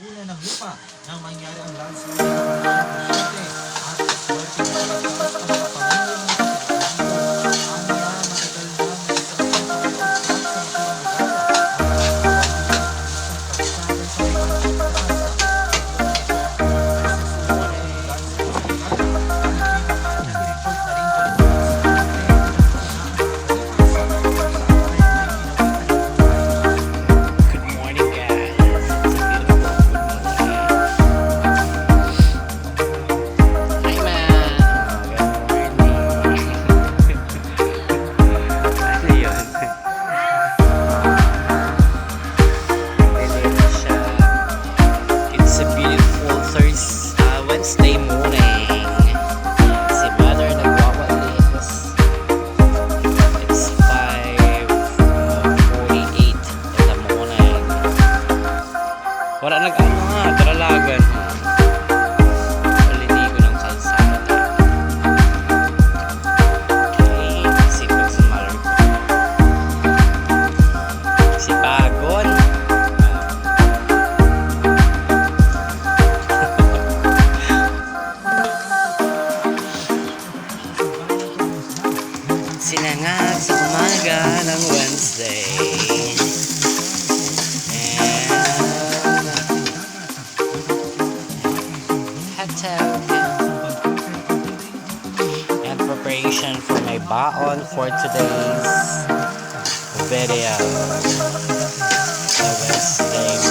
pagkukunan ng lupa nang mangyari ang landslide Wala nag-ano nga, taralagan. Palinigo ng kalsada. Okay, sipag sa mother ko. Si Pagon. Sinangag sa umaga ng Wednesday. Preparation for my baon for today's video. The Wednesday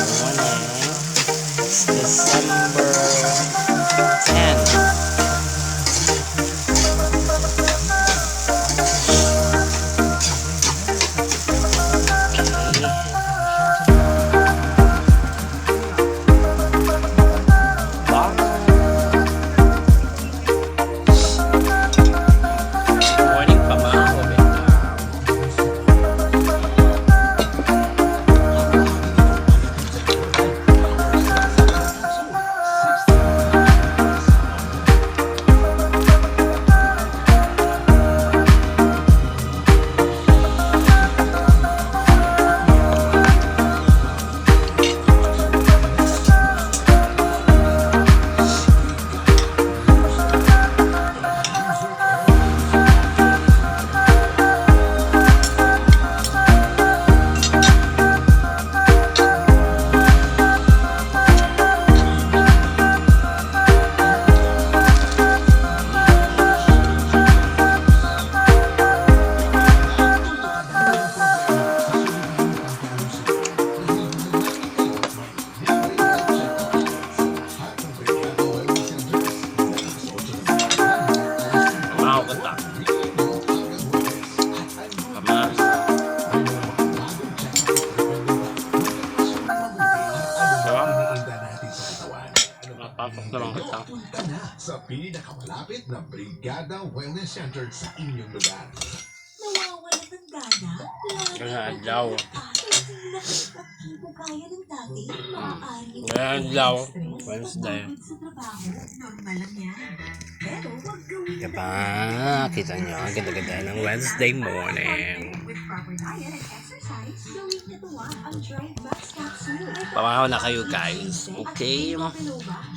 Napasok naman kita. sa pinakamalapit na Brigada Wellness Center sa inyong lugar. Nawawalan ng gana? Hindi mo kaya ng dati? Maaari Kaya adlaw. Wednesday. sa trabaho. Normal lang yan. Pero huwag gawin Diba? Kita nyo, ang ganda-ganda ng Wednesday morning. With proper diet Pamaho na kayo guys. Okay?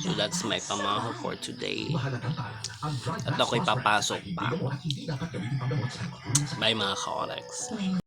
So that's my pamaho for today. At ako'y papasok pa. Bye mga ka-Orex.